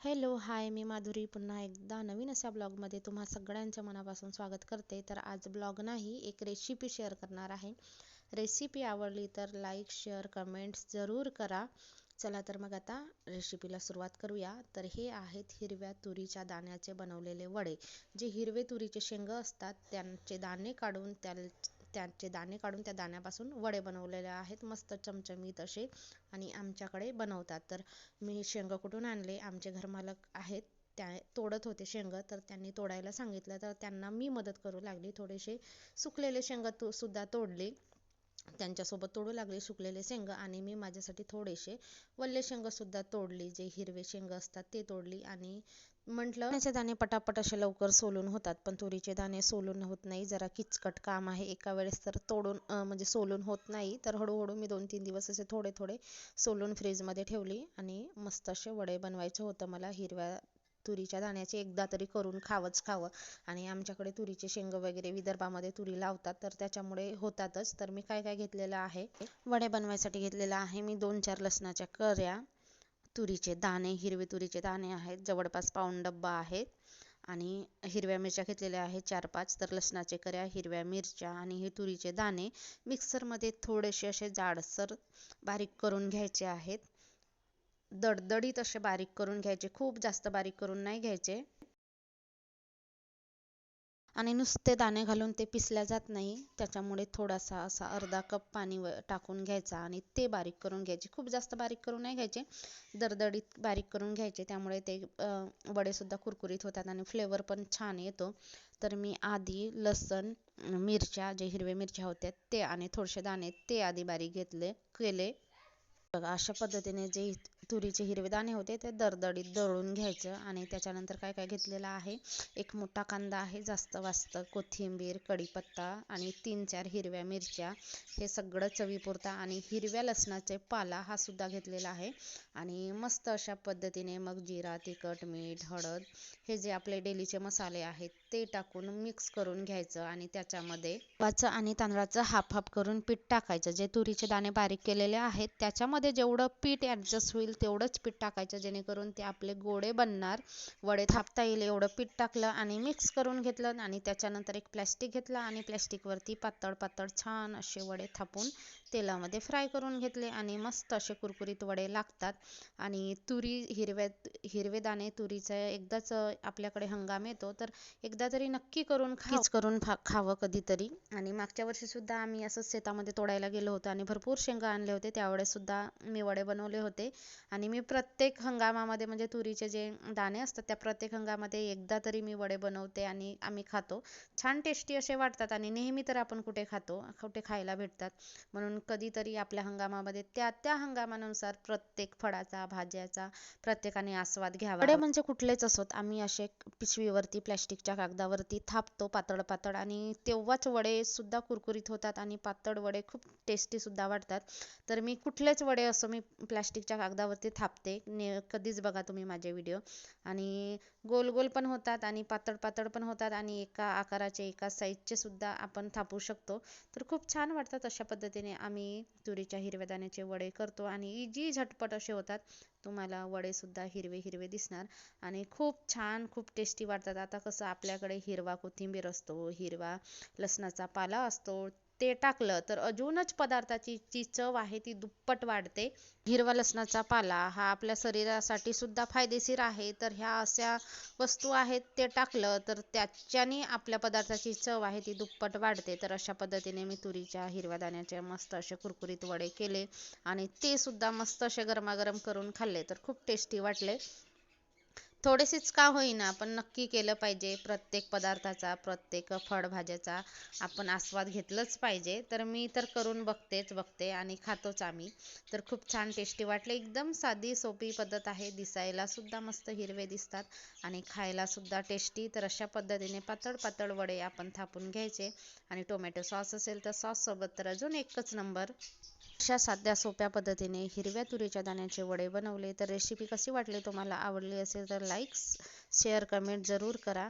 Hello hi मी माधुरी. पुन्हा एकदा नवीन अशा ब्लॉगमध्ये तुम्हा सगळ्यांच्या मनापासून स्वागत करते. तर आज ब्लॉग नाही एक रेसिपी शेअर करणार आहे. रेसिपी आवडली तर लाईक शेअर कमेंट्स जरूर करा. चला तर मग आता रेसिपीला सुरुवात करूया. तर हे आहेत हिरव्या तुरीच्या दाण्याचे बनवलेले वडे. जे हिरवे तुरीचे शेंग असतात त्यांचे दाणे काढून त्या त्याचे दाणे काढून त्या दाण्यापासून वडे बनवलेले आहेत. मस्त चमचमीत असे आणि आमच्याकडे बनवतात. तर मी शेंग कुठून आणले? आमचे घरमालक आहेत. त्या तोडत होते शेंग तर त्यांनी तोडायला सांगितलं. तर त्यांना मी मदत करू लागली. थोडेसे सुकलेले शेंग तो सुद्धा तोडले. त्यांच्यासोबत तोडू लागले सुकलेले शेंग आणि मी माझ्यासाठी थोडेसे वल्ले शेंगसुद्धा तोडली जे हिरवे शेंग असतात ते तोडली आणि म्हटलं त्याचे दाणे पटापट असे लवकर सोलून होतात पण तुरीचे दाणे सोलून होत नाही जरा किचकट काम आहे एका वेळेस तर तोडून म्हणजे सोलून होत नाही तर हळूहळू मी दोन तीन दिवस असे थोडे थोडे सोलून फ्रीजमध्ये ठेवली आणि मस्त असे वडे बनवायचं होतं मला हिरव्या तुरीच्या दाण्याचे एकदा तरी करून खावंच खावं. आणि आमच्याकडे तुरीचे शेंग वगैरे विदर्भामध्ये तुरी लावतात तर त्याच्यामुळे होतातच. तर मी काय काय घेतलेलं आहे? वडे बनवायसाठी घेतलेलं आहे मी दोन चार लसणाच्या कऱ्या तुरीचे दाणे हिरवे तुरीचे दाणे आहेत जवळपास पाऊण डब्बा आहेत. आणि हिरव्या मिरच्या घेतलेल्या आहेत चार पाच तर लसणाचे कऱ्या हिरव्या मिरच्या आणि हे तुरीचे दाणे मिक्सरमध्ये थोडेसे असे जाडसर बारीक करून घ्यायचे आहेत. दडदडीत असे बारीक करून घ्यायचे खूप जास्त बारीक करून नाही घ्यायचे. आणि नुसते दाणे घालून ते पिसल्या जात नाही त्याच्यामुळे थोडासा असा अर्धा कप पाणी टाकून घ्यायचा आणि ते बारीक करून घ्यायचे. खूप जास्त बारीक करून नाही घ्यायचे दरदडीत बारीक करून घ्यायचे त्यामुळे ते वडेसुद्धा कुरकुरीत होतात आणि फ्लेवर पण छान येतो. तर मी आधी लसण मिरच्या जे हिरवे मिरच्या होत्या ते आणि थोडेसे दाणे ते आधी बारीक घेतले केले. बघा अशा पद्धतीने जे तुरीचे हिरवे दाणे होते ते दरदडीत दळून घ्यायचं आणि त्याच्यानंतर काय काय घेतलेलं आहे? एक मोठा कांदा आहे जास्त वास्त कोथिंबीर कढीपत्ता आणि तीन चार हिरव्या मिरच्या. हे सगळं चवीपुरता आणि हिरव्या लसणाचे पाला हा सुद्धा घेतलेला आहे. आणि मस्त अशा पद्धतीने मग जिरा तिखट मीठ हळद हे जे आपले डेलीचे मसाले आहेत ते टाकून मिक्स करून घ्यायचं आणि त्याच्यामध्ये गव्हाचं आणि तांदळाचं हाफ हाफ करून पीठ टाकायचं. जे तुरीचे दाणे बारीक केलेले आहेत त्याच्यामध्ये जेवढं पीठ ॲडजस्ट होईल तेवढंच पीठ टाकायचं जेणेकरून ते आपले गोडे बनणार. वडे थापता येईल एवढं पीठ टाकलं आणि मिक्स करून घेतलं आणि त्याच्यानंतर एक प्लॅस्टिक घेतलं आणि प्लॅस्टिकवरती पातळ पातळ छान असे वडे थापून तेलामध्ये फ्राय करून घेतले आणि मस्त असे कुरकुरीत वडे लागतात. आणि तुरी हिरव्या हिरवे दाणे तुरीचं एकदाच आपल्याकडे हंगाम येतो तर एकदा तरी नक्की करून खाच करून खावं कधीतरी. आणि मागच्या वर्षी सुद्धा आम्ही असंच शेतामध्ये तोडायला गेलो होतो आणि भरपूर शेंगा आणले होते. त्यावेळेस सुद्धा मी वडे बनवले होते. आणि मी प्रत्येक हंगामामध्ये म्हणजे तुरीचे जे दाणे असतात त्या प्रत्येक हंगामामध्ये एकदा तरी मी वडे बनवते आणि आम्ही खातो. छान टेस्टी असे वाटतात आणि नेहमी तर आपण कुठे खातो कुठे खायला भेटतात. म्हणून कधीतरी आपल्या हंगामामध्ये त्या त्या हंगामानुसार प्रत्येक फळाचा भाज्याचा प्रत्येकाने आस्वाद घ्यावा. वडे म्हणजे कुठलेच असोत. आम्ही असे पिशवीवरती प्लॅस्टिकच्या कागदावरती थापतो पातळ पातळ आणि तेव्हाच वडे सुद्धा कुरकुरीत होतात आणि पातळ वडे खूप टेस्टी सुद्धा वाटतात तर मी कुठलेच वडे असो मी प्लॅस्टिकच्या कागदावरती थापते. ने कधीच बघा तुम्ही माझे व्हिडिओ आणि गोल गोल पण होतात आणि पातळ पातळ पण होतात आणि एका आकाराचे एका साईजचे सुद्धा आपण थापू शकतो. तर खूप छान वाटतात अशा पद्धतीने आम्ही तुरीच्या हिरव्या दाण्याचे वडे करतो आणि इजी झटपट असे होतात तुम्हाला वडे सुद्धा हिरवे हिरवे दिसणार आणि खूप छान खूप टेस्टी वाटतात. आता कसं आपल्याकडे हिरवा कोथिंबीर असतो हिरवा लसणाचा पाला असतो ते टाकलं तर अजूनच पदार्थाची जी चव आहे ती दुप्पट वाढते. हिरवा लसणाचा पाला हा आपल्या शरीरासाठी सुद्धा फायदेशीर आहे. तर ह्या अशा वस्तू आहेत ते टाकलं तर त्याच्याने आपल्या पदार्थाची चव आहे ती दुप्पट वाढते. तर अशा पद्धतीने मी तुरीच्या हिरव्या दाण्याचे मस्त असे कुरकुरीत वडे केले आणि ते सुद्धा मस्त असे गरमागरम करून खाल्ले. तर खूप टेस्टी वाटले. थोडेसेच का होईना पण नक्की केलं पाहिजे. प्रत्येक पदार्थाचा प्रत्येक फळभाज्याचा आपण आस्वाद घेतलंच पाहिजे. तर मी तर करून बघतेच बघते आणि खातोच आम्ही. तर खूप छान टेस्टी वाटले. एकदम साधी सोपी पद्धत आहे. दिसायला सुद्धा मस्त हिरवे दिसतात आणि खायला सुद्धा टेस्टी तर अशा पद्धतीने पातळ पातळ वडे आपण थापून घ्यायचे. आणि टोमॅटो सॉस असेल तर सॉस सोबत तर अजून एकच नंबर अशा साध्या सोप्या पद्धतीने हिरव्या तुरीच्या दाण्याचे वडे बनवले. तर रेसिपी कशी वाटली? तुम्हाला आवडली असेल तर लाईक्स शेअर कमेंट जरूर करा.